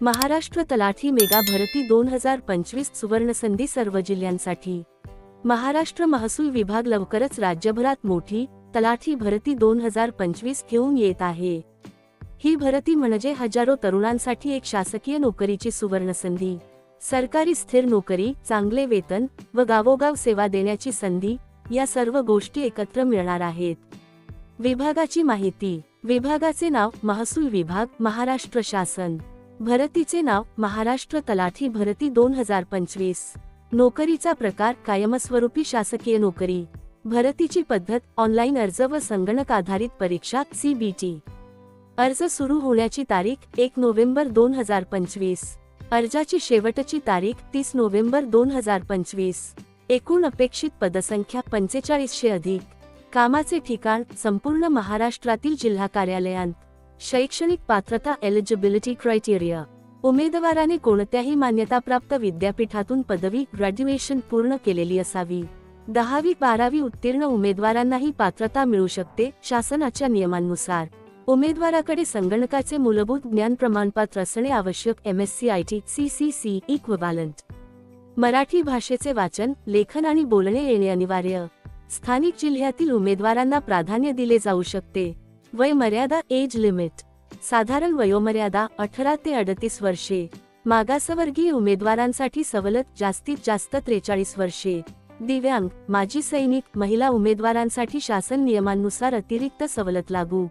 महाराष्ट्र तलाठी मेगा भरती दोन हजार पंचवीस सुवर्णसंधी सर्व जिल्ह्यांसाठी. महाराष्ट्र महसूल विभाग लवकरच राज्यभरात मोठी तलाठी भरती दोन हजार पंचवीस घेऊन येत आहे. ही भरती म्हणजे हजारो तरुणांसाठी एक शासकीय नोकरीची सुवर्णसंधी. सरकारी स्थिर नोकरी चांगले वेतन व गावोगाव सेवा देण्याची संधी या सर्व गोष्टी एकत्र मिळणार आहेत. विभागाची माहिती. विभागाचे नाव महसूल विभाग महाराष्ट्र शासन. भरतीचे नाव महाराष्ट्र तलाठी भरती दोन हजार पंचवीस. नोकरीचा प्रकार कायमस्वरूपी शासकीय नोकरी. भरतीची पद्धत ऑनलाईन अर्ज व संगणक आधारित परीक्षा सीबीटी अर्ज सुरू होण्याची तारीख एक नोव्हेंबर दोन हजार पंचवीस. अर्जाची शेवटची तारीख तीस नोव्हेंबर दोन हजार पंचवीस. एकूण अपेक्षित पदसंख्या पंचेचाळीसशे अधिक. कामाचे ठिकाण संपूर्ण महाराष्ट्रातील जिल्हा कार्यालयांत. शैक्षणिक पात्रता एलिजिबिलिटी क्रायटेरिया उमेदवाराने कोणत्याही मान्यताप्राप्त विद्यापीठातून पदवी ग्रॅज्युएशन पूर्ण केलेली असावी. दहावी बारावी उत्तीर्ण उमेदवारांनाही पात्रता मिळू शकते शासनाच्या नियमांनुसार. उमेदवाराकडे संगणकाचे मूलभूत ज्ञान प्रमाणपत्र असणे आवश्यक M S C I T C C C equivalent Marathi भाषेचे वाचन लेखन आणि बोलणे येणे अनिवार्य. स्थानिक जिल्ह्यातील उमेदवारांना प्राधान्य दिले जाऊ शकते. वय मर्यादा एज लिमिट. साधारण वयोमर्यादा अठरा ते अडतीस वर्षे. मागासवर्गीय उमेदवारांसाठी सवलत जास्तीत जास्त त्रेचाळीस वर्षे. दिव्यांग माजी सैनिक महिला उमेदवारांसाठी शासन नियमांनुसार अतिरिक्त सवलत लागू.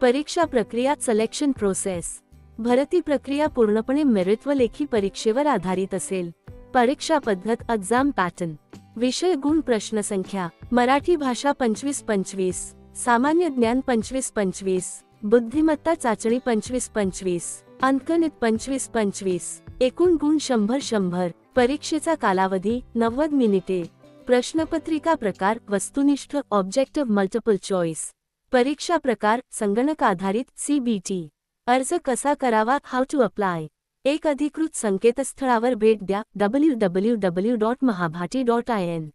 परीक्षा प्रक्रिया सिलेक्शन प्रोसेस भरती प्रक्रिया पूर्णपणे मेरिट व लेखी परीक्षेवर आधारित असेल. परीक्षा पद्धत एक्झाम पॅटर्न विषय गुण प्रश्नसंख्या मराठी भाषा पंचवीस पंचवीस. सामान्य ज्ञान पंचवीस पंचवीस बुद्धिमत्ता चाचणी पंचवीस पंचवीस अंकगणित पंचवीस पंचवीस एकूण गुण शंभर शंभर परीक्षेचा कालावधी नव्वद मिनिटे प्रश्नपत्रिका प्रकार वस्तुनिष्ठ ऑब्जेक्टिव्ह मल्टिपल चॉईस परीक्षा प्रकार संगणक आधारित सीबीटी अर्ज कसा करावा हाऊ टू अप्लाय एक अधिकृत संकेतस्थळावर भेट द्या डब्ल्यू डब्ल्यू डब्ल्यू डॉट महाभाटी डॉट आय एन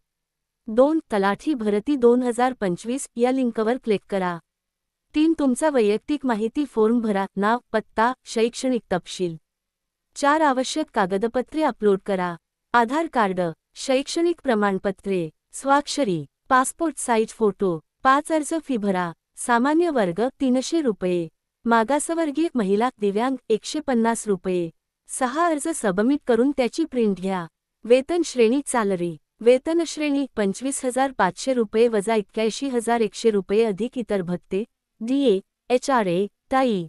दोन तलाठी भरती दोन हजार पंचवीस या लिंकवर क्लिक करा. तीन तुमचा वैयक्तिक माहिती फॉर्म भरा नाव पत्ता शैक्षणिक तपशील. चार आवश्यक कागदपत्रे अपलोड करा. आधार कार्ड शैक्षणिक प्रमाणपत्रे स्वाक्षरी पासपोर्ट साईज फोटो पाच अर्ज फी भरा. सामान्य वर्ग तीनशे रुपये. मागासवर्गीय महिला दिव्यांग एकशे पन्नास रुपये. सहा अर्ज सबमिट करून त्याची प्रिंट घ्या. वेतन श्रेणी चालरी वेतनश्रेणी पंचवीस हजार पाचशे रुपये वजा एक्क्याऐंशी हजार एकशे रुपये अधिक इतर भत्ते डीए एच आर ए टाई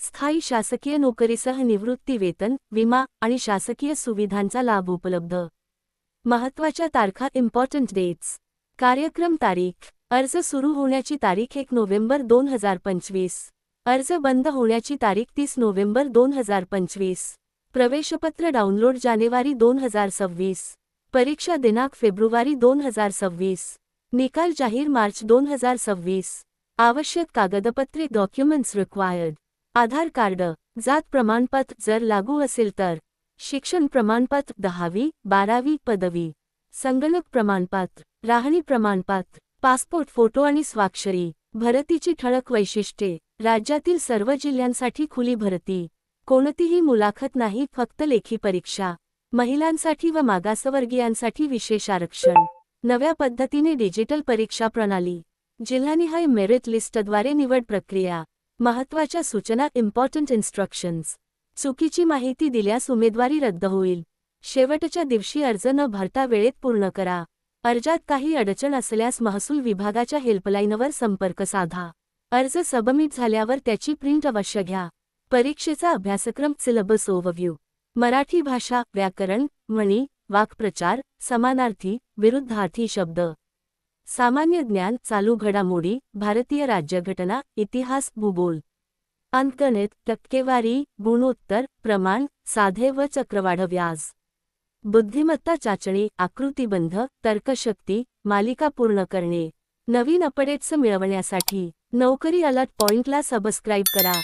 स्थायी शासकीय नोकरीसह निवृत्ती वेतन विमा आणि शासकीय सुविधांचा लाभ उपलब्ध. महत्त्वाच्या तारखा इम्पॉर्टंट डेट्स कार्यक्रम तारीख. अर्ज सुरू होण्याची तारीख एक नोव्हेंबर दोन हजार पंचवीस. अर्ज बंद होण्याची तारीख तीस नोव्हेंबर दोन हजार पंचवीस. प्रवेशपत्र डाउनलोड जानेवारी दोन हजार सव्वीस. परीक्षा दिनांक फेब्रुवारी दोन हजार सव्वीस. निकाल जाहीर मार्च दोन हजार सव्वीस. आवश्यक कागदपत्रे डॉक्युमेंट्स रिक्वायर्ड आधार कार्ड जात प्रमाणपत्र जर लागू असेल तर शिक्षण प्रमाणपत्र दहावी बारावी पदवी. संगणक प्रमाणपत्र राहणी प्रमाणपत्र पासपोर्ट फोटो आणि स्वाक्षरी. भरतीची ठळक वैशिष्ट्ये. राज्यातील सर्व जिल्ह्यांसाठी खुली भरती. कोणतीही मुलाखत नाही फक्त लेखी परीक्षा. महिलांसाठी व मागासवर्गीयांसाठी विशेष आरक्षण. नव्या पद्धतीने डिजिटल परीक्षा प्रणाली. जिल्हानिहाय मेरिट लिस्टद्वारे निवड प्रक्रिया. महत्त्वाच्या सूचना इम्पॉर्टंट इन्स्ट्रक्शन्स चुकीची माहिती दिल्यास उमेदवारी रद्द होईल. शेवटच्या दिवशी अर्ज न भरता वेळेत पूर्ण करा. अर्जात काही अडचण असल्यास महसूल विभागाच्या हेल्पलाईनवर संपर्क साधा. अर्ज सबमिट झाल्यावर त्याची प्रिंट अवश्य घ्या. परीक्षेचा अभ्यासक्रम सिलेबस ओव्हरव्ह्यू मराठी भाषा व्याकरण म्हणी वाक्प्रचार समानार्थी विरुद्धार्थी शब्द. सामान्य ज्ञान चालू घडामोडी भारतीय राज्यघटना इतिहास भूगोल. अंकगणित टक्केवारी गुणोत्तर प्रमाण साधे व चक्रवाढ व्याज. बुद्धिमत्ता चाचणी आकृतिबंध तर्कशक्ती मालिका पूर्ण करणे. नवीन अपडेट्स मिळवण्यासाठी नोकरी अलर्ट पॉइंटला सबस्क्राईब करा.